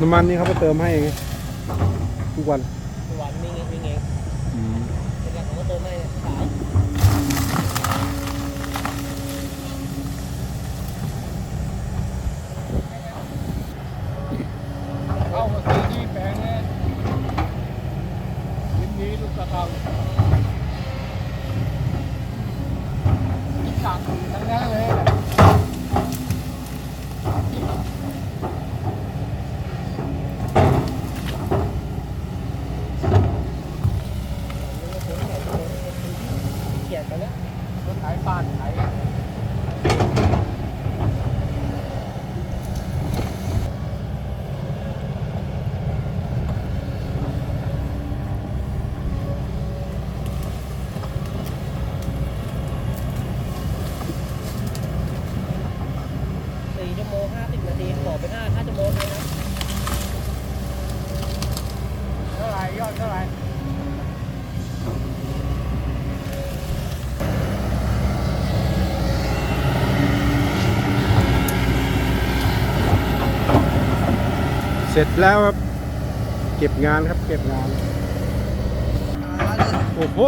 น้ำมันนี่เขาไปเติมให้ไงทุกวันทุกวันวิ่งเองวิ่งเองเป็นอย่างของก็เติมให้ขายเข้ามาซื้อที่แปลงเนี่ยยินดีลูกกระเตาสั่งทั้งนั้นเลยแหละ เขียน ไปแล้วรถขายบ้านขายสี่ชั่วโมงห้าสิบนาทีบอกไปห้าห้าชั่วโมงเลยนะเท่าไหร่ยอดเท่าไหร่ ร็จแล้วครับ เก็บงานครับเก็บงาน โอ้โห